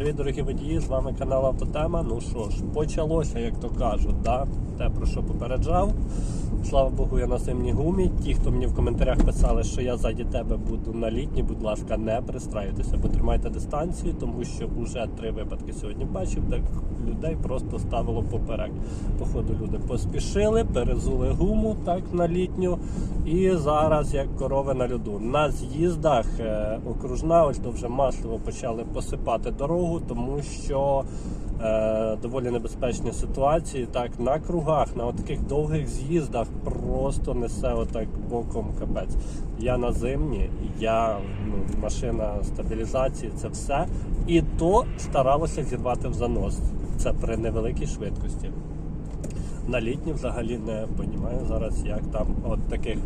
привіт, дорогі водії! З вами канал Автотема. Ну що ж, почалося, як то кажуть, да? те про що попереджав. Слава Богу, я на зимній гумі. Ті, хто мені в коментарях писали, що я ззаді тебе буду на літній, будь ласка, не пристраюйтеся, бо тримайте дистанцію, тому що вже три випадки сьогодні бачив, де людей просто ставило поперек. Походу, люди поспішили, перезули гуму так на літню. І зараз як корови на льоду. На з'їздах е, окружна, ось то вже масово почали посипати дорогу, тому що е, доволі небезпечні ситуації. Так, на кругах, на таких довгих з'їздах просто несе отак боком капець. Я на зимні, я ну, машина стабілізації, це все. І то старалося зірвати в занос. Це при невеликій швидкості. На літні взагалі не розумію зараз, як там от таких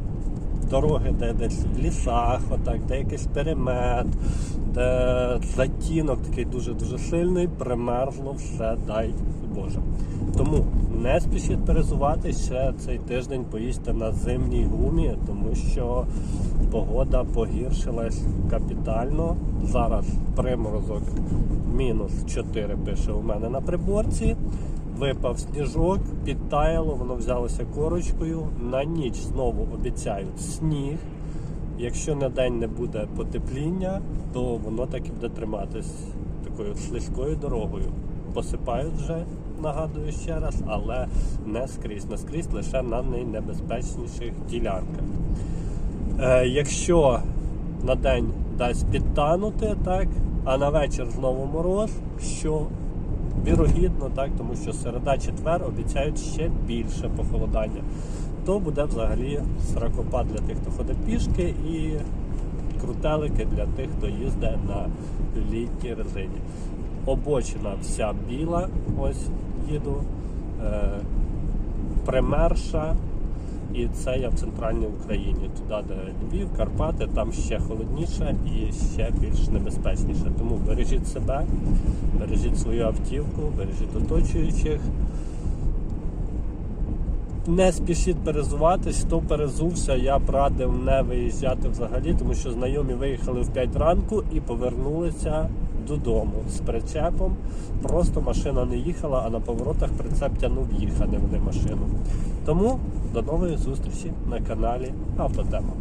дороги, де десь в лісах, отак, де якийсь перемет, де затінок такий дуже-дуже сильний, примерзло все, дай Боже. Тому не спішіть перезувати ще цей тиждень поїсти на зимній гумі, тому що погода погіршилась капітально. Зараз приморозок мінус 4 пише у мене на приборці. Випав сніжок, підтаяло, воно взялося корочкою. На ніч знову обіцяють сніг. Якщо на день не буде потепління, то воно так і буде триматись такою слизькою дорогою. Посипають вже, нагадую ще раз, але не скрізь, не скрізь лише на найнебезпечніших ділянках. Е, якщо на день дасть підтанути, так, а на вечір знову мороз, що вірогідно, так, тому що середа четвер обіцяють ще більше похолодання, то буде взагалі сракопад для тих, хто ходить пішки, і крутелики для тих, хто їздить на літній резині. Обочина вся біла, ось їду, е, примерша. І це я в центральній Україні, туди, де Львів, Карпати, там ще холодніше і ще більш небезпечніше. Тому бережіть себе, бережіть свою автівку, бережіть оточуючих. Не спішіть перезуватись, хто перезувся, я б радив не виїжджати взагалі, тому що знайомі виїхали в 5 ранку і повернулися додому з причепом. Просто машина не їхала, а на поворотах прицеп тянув їхати вони машину. Тому до нової зустрічі на каналі Автотема.